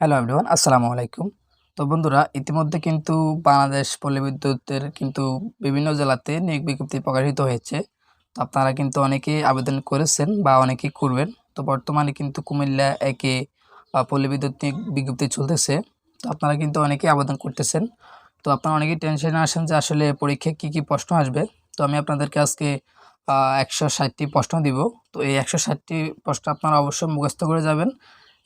Hello everyone আসসালামু আলাইকুম তো বন্ধুরা, ইতিমধ্যে কিন্তু বাংলাদেশ পল্লী বিদ্যুতের কিন্তু বিভিন্ন জেলাতে নিয়োগ বিজ্ঞপ্তি প্রকাশিত হয়েছে। তো আপনারা কিন্তু অনেকেই আবেদন করেছেন বা অনেকেই করবেন। তো বর্তমানে কিন্তু কুমিল্লা একে পল্লী বিদ্যুৎ নিয়োগ বিজ্ঞপ্তি চলতেছে। তো আপনারা কিন্তু অনেকেই আবেদন করতেছেন। তো আপনারা অনেকেই টেনশনে আসেন যে আসলে পরীক্ষায় কী কী প্রশ্ন আসবে। তো আমি আপনাদেরকে আজকে একশো ষাটটি প্রশ্ন দিব। তো এই একশো ষাটটি প্রশ্ন আপনারা অবশ্যই মুখস্থ করে যাবেন।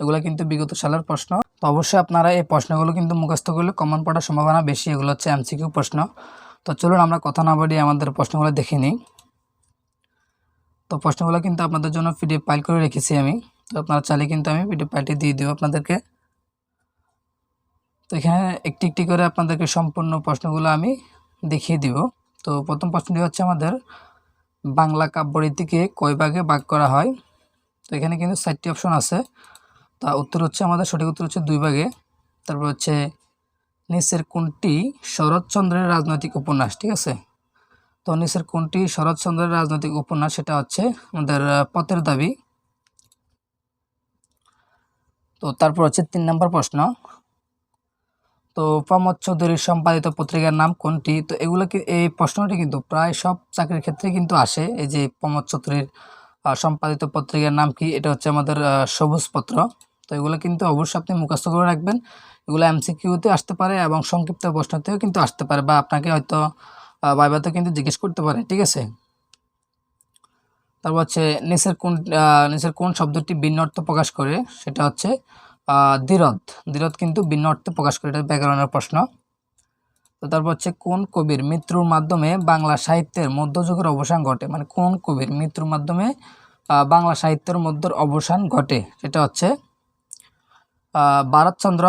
এগুলো কিন্তু বিগত সালের প্রশ্ন। তো অবশ্যই আপনারা এই প্রশ্নগুলো কিন্তু মুখস্থ করলে কমন পড়ার সম্ভাবনা বেশি, এগুলো হচ্ছে এমসিকিউ প্রশ্ন। তো চলুন আমরা কথা না বাড়িয়ে আমাদের প্রশ্নগুলো দেখে নিই। তো প্রশ্নগুলো কিন্তু আপনাদের জন্য পিডিএফ ফাইল করে রেখেছি আমি। তো আপনারা চাইলে কিন্তু আমি পিডিএফ ফাইলটি দিয়ে দেবো আপনাদেরকে। তো এখানে একটি একটি করে আপনাদেরকে সম্পূর্ণ প্রশ্নগুলো আমি দেখিয়ে দিব। তো প্রথম প্রশ্নটি হচ্ছে আমাদের, বাংলা কাব্যরীতিকে কয় ভাগে ভাগ করা হয়? তো এখানে কিন্তু চারটি অপশন আছে। তা উত্তর হচ্ছে আমাদের সঠিক উত্তর হচ্ছে দুই ভাগে। তারপর হচ্ছে নিচের কোনটি শরৎচন্দ্রের রাজনৈতিক উপন্যাস, ঠিক আছে? তো নিচের কোনটি শরৎচন্দ্রের রাজনৈতিক উপন্যাস সেটা হচ্ছে আমাদের পথের দাবি। তো তারপর হচ্ছে তিন নম্বর প্রশ্ন। তো প্রমোদ চৌধুরীর সম্পাদিত পত্রিকার নাম কোনটি? তো এগুলো এই প্রশ্নটি কিন্তু প্রায় সব চাকরির ক্ষেত্রে কিন্তু আসে। এই যে প্রমোদ চৌধুরীর সম্পাদিত পত্রিকার নাম কি? এটা হচ্ছে আমাদের সবুজ পত্র। তো এগুলো কিন্তু অবশ্যই আপনি মুখস্থ করে রাখবেন। এগুলো এমসিকিউতে আসতে পারে এবং সংক্ষিপ্ত প্রশ্নতেও কিন্তু আসতে পারে বা আপনাকে হয়তো বাইবাতে কিন্তু জিজ্ঞেস করতে পারে, ঠিক আছে? তারপর হচ্ছে নিচের কোন নিচের কোন শব্দটি ভিন্ন অর্থ প্রকাশ করে? সেটা হচ্ছে দ্বিরথ। দ্বিরথ কিন্তু ভিন্ন অর্থে প্রকাশ করে, এটা ব্যাকরণের প্রশ্ন। তো তারপর হচ্ছে কোন কবির মৃত্যুর মাধ্যমে বাংলা সাহিত্যের মধ্যযুগের অবসান ঘটে? মানে কোন কবির মৃত্যুর মাধ্যমে বাংলা সাহিত্যের মধ্যের অবসান ঘটে? সেটা হচ্ছে ভারতচন্দ্র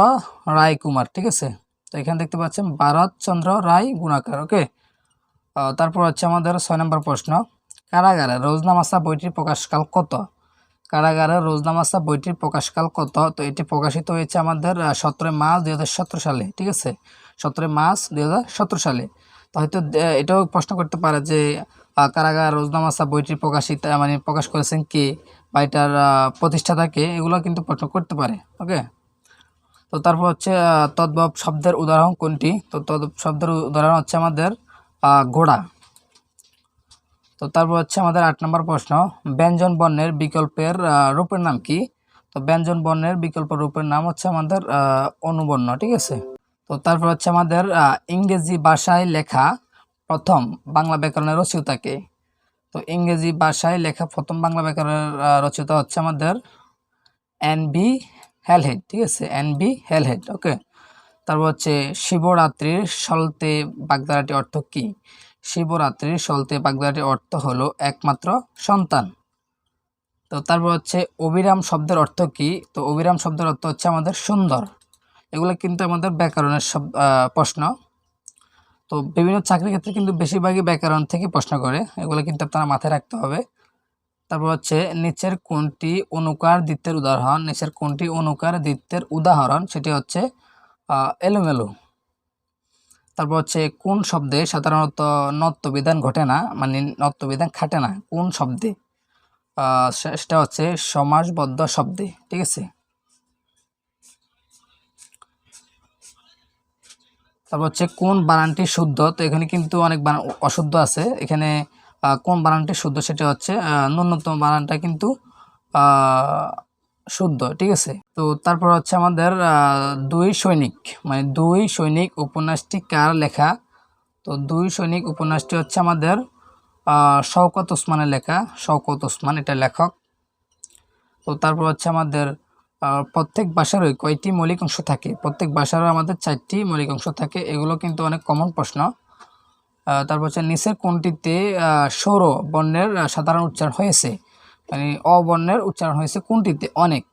রায় কুমার, ঠিক আছে? তো এখানে দেখতে পাচ্ছেন ভারতচন্দ্র রায় গুণাকার, ওকে? তারপর হচ্ছে আমাদের ছয় নম্বর প্রশ্ন। কারাগারে রোজনামাসা বইটির প্রকাশকাল কত? কারাগারে রোজনামাসা বইটির প্রকাশকাল কত? তো এটি প্রকাশিত হয়েছে আমাদের সতেরোই মার্চ দুই হাজার সতেরো সালে, ঠিক আছে? সতেরোই মার্চ দুই হাজার সতেরো সালে। তো হয়তো এটাও প্রশ্ন করতে পারে যে কারাগার রোজনামাসা বইটি প্রকাশিত মানে প্রকাশ করেছেন কে? বা এটার প্রতিষ্ঠাতাকে এগুলো কিন্তু প্রশ্ন করতে পারে, ওকে? তো তারপর হচ্ছে তদ্ভব শব্দের উদাহরণ কোনটি? তো তদ্ভব শব্দের উদাহরণ হচ্ছে আমাদের ঘোড়া। তো তারপর হচ্ছে আমাদের আট নম্বর প্রশ্ন, ব্যঞ্জন বর্ণের বিকল্পের রূপের নাম কি? তো ব্যঞ্জন বর্ণের বিকল্প রূপের নাম হচ্ছে আমাদের অনুবর্ণ, ঠিক আছে? তো তারপর হচ্ছে আমাদের ইংরেজি ভাষায় লেখা প্রথম বাংলা ব্যাকরণের রচয়িতাকে তো ইংরেজি ভাষায় লেখা প্রথম বাংলা ব্যাকরণের আহ, রচয়িতা হচ্ছে আমাদের এন বি হেলহেড ঠিক আছে? এন বি হেলহেড ওকে তারপর হচ্ছে শিবরাত্রির সলতে বাগদারাটি অর্থ কি? শিবরাত্রির সলতে বাগদারাটির অর্থ হলো একমাত্র সন্তান। তো তারপর হচ্ছে অবিরাম শব্দের অর্থ কি? তো অবিরাম শব্দের অর্থ হচ্ছে আমাদের সুন্দর। এগুলো কিন্তু আমাদের ব্যাকরণের প্রশ্ন। তো বিভিন্ন চাকরির ক্ষেত্রে কিন্তু বেশিরভাগই ব্যাকরণ থেকে প্রশ্ন করে। এগুলো কিন্তু আপনারা মাথায় রাখতে হবে। তারপর হচ্ছে নিচের কোনটি অনুকার দ্বিত্বের উদাহরণ? নিচের কোনটি অনুকার দ্বিত্বের উদাহরণ? সেটি হচ্ছে এলোমেলো। তারপর হচ্ছে কোন শব্দে সাধারণত নত্যবিধান ঘটে না? মানে নত্যবিধান খাটে না। কোন শব্দে? সেটা হচ্ছে সমাসবদ্ধ শব্দে। ঠিক আছে? তারপর হচ্ছে কোন বানানটি শুদ্ধ? তো এখানে কিন্তু অনেক বানান অশুদ্ধ আছে। এখানে কোন বানানটি শুদ্ধ সেটা হচ্ছে ন্যূনতম বানানটা কিন্তু শুদ্ধ, ঠিক আছে? তো তারপর হচ্ছে আমাদের দুই সৈনিক মানে দুই সৈনিক উপন্যাসটি কার লেখা? তো দুই সৈনিক উপন্যাসটি হচ্ছে আমাদের শওকত ওসমানের লেখা, শওকত ওসমান, এটা লেখক। তো তারপর হচ্ছে আমাদের প্রত্যেক ভাষারই কয়টি মৌলিক অংশ থাকে? প্রত্যেক ভাষারও আমাদের চারটি মৌলিক অংশ থাকে। এগুলো কিন্তু অনেক কমন প্রশ্ন। তারপর হচ্ছে নিচের কোনটিতে সৌর বর্ণের সাধারণ উচ্চারণ হয়েছে? মানে অবর্ণের উচ্চারণ হয়েছে কোনটিতে? অনেক।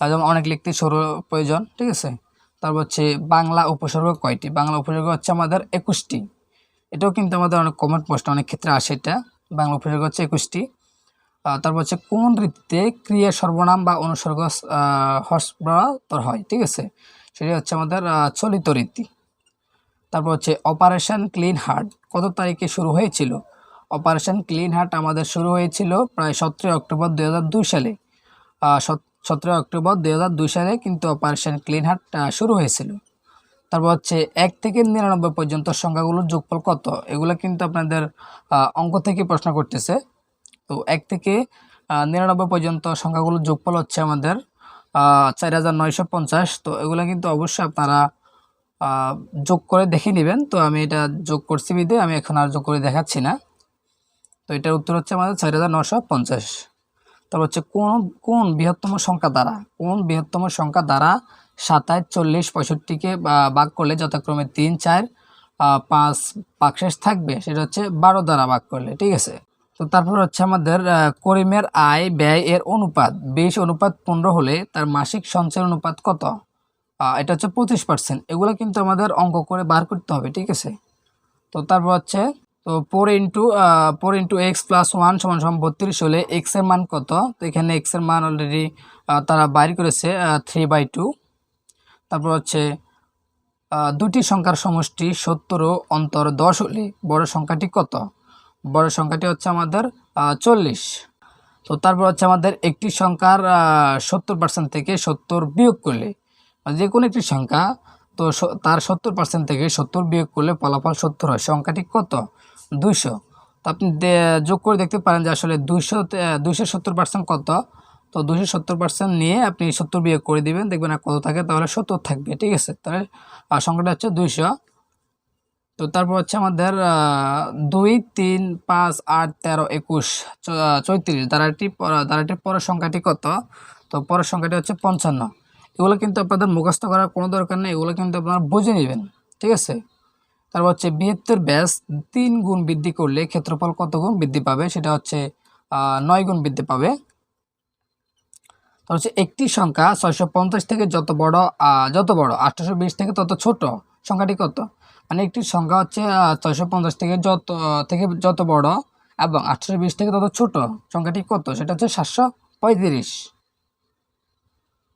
যেমন অনেক লিখতে সৌর প্রয়োজন, ঠিক আছে? তারপর হচ্ছে বাংলা উপসর্গ কয়টি? বাংলা উপসর্গ হচ্ছে আমাদের একুশটি। এটাও কিন্তু আমাদের অনেক কমন প্রশ্ন, অনেক ক্ষেত্রে আসে এটা। বাংলা উপসর্গ হচ্ছে একুশটি। তারপর হচ্ছে কোন রীতিতে ক্রিয়া সর্বনাম বা অনুসর্গ হস্বতর হয়, ঠিক আছে? সেটা হচ্ছে আমাদের চলিত রীতি। তারপর হচ্ছে অপারেশন ক্লিন হার্ট, কত তারিখে শুরু হয়েছিল? অপারেশন ক্লিন হার্ট আমাদের শুরু হয়েছিল প্রায় সতেরোই অক্টোবর দু হাজার দুই সালে। সতেরোই অক্টোবর দু হাজার দুই সালে কিন্তু অপারেশন ক্লিন হার্ট শুরু হয়েছিল। তারপর হচ্ছে এক থেকে নিরানব্বই পর্যন্ত সংখ্যাগুলোর যোগফল কত? এগুলো কিন্তু আপনাদের অঙ্ক থেকে প্রশ্ন করতেছে। তো এক থেকে নিরানব্বই পর্যন্ত সংখ্যাগুলোর যোগফল হচ্ছে আমাদের চার হাজার নয়শো পঞ্চাশ। তো এগুলো কিন্তু অবশ্যই আপনারা যোগ করে দেখে নেবেন। তো আমি এটা যোগ করছি বিদে আমি এখন আর যোগ করে দেখাচ্ছি না। তো এটার উত্তর হচ্ছে আমাদের চার হাজার নশো পঞ্চাশ। তারপর হচ্ছে কোন কোন বৃহত্তম সংখ্যা দ্বারা, কোন বৃহত্তম সংখ্যা দ্বারা সাতাশ চল্লিশ, পঁয়ষট্টিকে, বা- ভাগ করলে যথাক্রমে তিন, চার পাঁচ পাকশেষ থাকবে, সেটা হচ্ছে বারো দ্বারা ভাগ করলে, ঠিক আছে? তো তারপর হচ্ছে আমাদের করিমের আয়, ব্যয় এর অনুপাত। বিশ অনুপাত পনেরো হলে তার মাসিক সঞ্চয় অনুপাত কত? এটা হচ্ছে পঁচিশ পার্সেন্ট এগুলো কিন্তু আমাদের অঙ্ক করে বার করতে হবে, ঠিক আছে? তো তারপর হচ্ছে, তো four into four into X plus one সমান সমান বত্রিশ হলে এক্সের মান কত? তো এখানে এক্সের মান অলরেডি তারা বাইর করেছে থ্রি বাই টু তারপর হচ্ছে দুটি সংখ্যার সমষ্টি সত্তর অন্তর দশ হলে বড় সংখ্যাটি কত? বড় সংখ্যাটি হচ্ছে আমাদের চল্লিশ। তো তারপর হচ্ছে আমাদের একটি সংখ্যার সত্তর পার্সেন্ট থেকে সত্তর বিয়োগ করলে যে কোনো একটি সংখ্যা, তো তার সত্তর পার্সেন্ট থেকে সত্তর বিয়োগ করলে ফলাফল সত্তর হয়। সংখ্যাটি কত? দুইশো। তো আপনি যোগ করে দেখতে পারেন যে আসলে দুইশো দুইশো সত্তর পার্সেন্ট কত? তো দুশো সত্তর পার্সেন্ট নিয়ে আপনি সত্তর বিয়োগ করে দিবেন, দেখবেন আর কত থাকে? তাহলে সত্তর থাকবে, ঠিক আছে? তাহলে সংখ্যাটা হচ্ছে দুইশো। তো তারপর হচ্ছে আমাদের দুই, তিন, পাঁচ, আট, তেরো, একুশ চৌত্রিশ। পর- দ্বারাটির পরের সংখ্যাটি কত? তো পরের সংখ্যাটি হচ্ছে পঞ্চান্ন। এগুলো কিন্তু আপনাদের মুখস্থ করার কোনো দরকার নেই, এগুলো কিন্তু আপনারা বুঝে নেবেন, ঠিক আছে? তারপর হচ্ছে বৃহত্তর ব্যাস তিন গুণ বৃদ্ধি করলে ক্ষেত্রফল কত গুণ বৃদ্ধি পাবে? সেটা হচ্ছে নয় গুণ বৃদ্ধি পাবে। তারপর হচ্ছে একটি সংখ্যা ছয়শো পঞ্চাশ থেকে যত বড় যত বড় আঠারোশো বিশ থেকে তত ছোট, সংখ্যাটি কত? মানে একটি সংখ্যা হচ্ছে ছয়শো পঞ্চাশ থেকে যত থেকে যত বড় এবং আটশো বিশ থেকে তত ছোট। সংখ্যাটি কত? সেটা হচ্ছে সাতশো পঁয়ত্রিশ।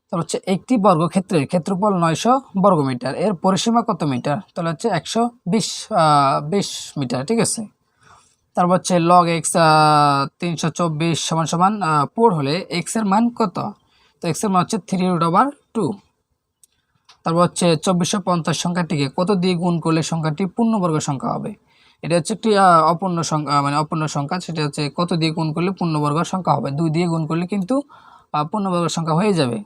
তাহলে হচ্ছে একটি বর্গক্ষেত্রের ক্ষেত্রফল নয়শো বর্গমিটার এর পরিসীমা কত মিটার? তাহলে হচ্ছে একশো বিশ বিশ মিটার, ঠিক আছে? তারপর হচ্ছে লগ এক্স তিনশো চব্বিশ সমান সমান ফোর হলে এক্সের মান কত? তো এক্সের মান হচ্ছে থ্রি রুট ওভার টু তারপর হচ্ছে চব্বিশশো পঞ্চাশ সংখ্যাটিকে কত দিয়ে গুণ করলে সংখ্যাটি পূর্ণবর্গ সংখ্যা হবে? এটা হচ্ছে একটি অপূর্ণ সংখ্যা মানে অপূর্ণ সংখ্যা সেটা হচ্ছে কত দিয়ে গুণ করলে পূর্ণবর্গ সংখ্যা হবে? দুই দিয়ে গুণ করলে কিন্তু পূর্ণবর্গ সংখ্যা হয়ে যাবে।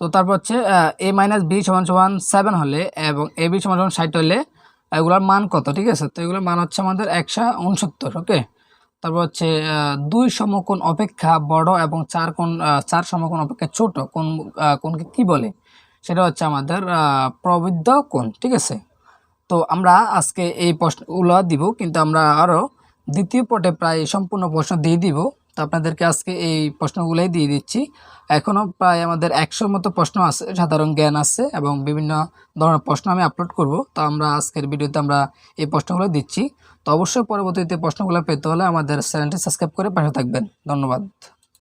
তো তারপর হচ্ছে এ মাইনাস বি সমান সমান সেভেন হলে এবং এ বি সমান সমান ষাট হলে এগুলোর মান কত? ঠিক আছে? তো এগুলোর মান হচ্ছে আমাদের একশো উনসত্তর ওকে? তারপর হচ্ছে দুই সমকোণ অপেক্ষা বড় এবং চার আহ, চার সমকোণ অপেক্ষা ছোট কোন কোনকে কি বলে? সেটা হচ্ছে আমাদের প্রবৃদ্ধ কোণ, ঠিক আছে? তো আমরা আজকে এই প্রশ্নগুলো দিব, কিন্তু আমরা আরও দ্বিতীয় পটে প্রায় সম্পূর্ণ প্রশ্ন দিয়ে দিব। তো আপনাদেরকে আজকে এই প্রশ্নগুলোই দিয়ে দিচ্ছি। এখনও প্রায় আমাদের একশোর মতো প্রশ্ন আছে, সাধারণ জ্ঞান আছে এবং বিভিন্ন ধরনের প্রশ্ন আমি আপলোড করব। তো আমরা আজকের ভিডিওতে আমরা এই প্রশ্নগুলো দিচ্ছি। তো অবশ্যই পরবর্তীতে প্রশ্নগুলো পেতে হলে আমাদের চ্যানেলটি সাবস্ক্রাইব করে পাশে থাকবেন। ধন্যবাদ।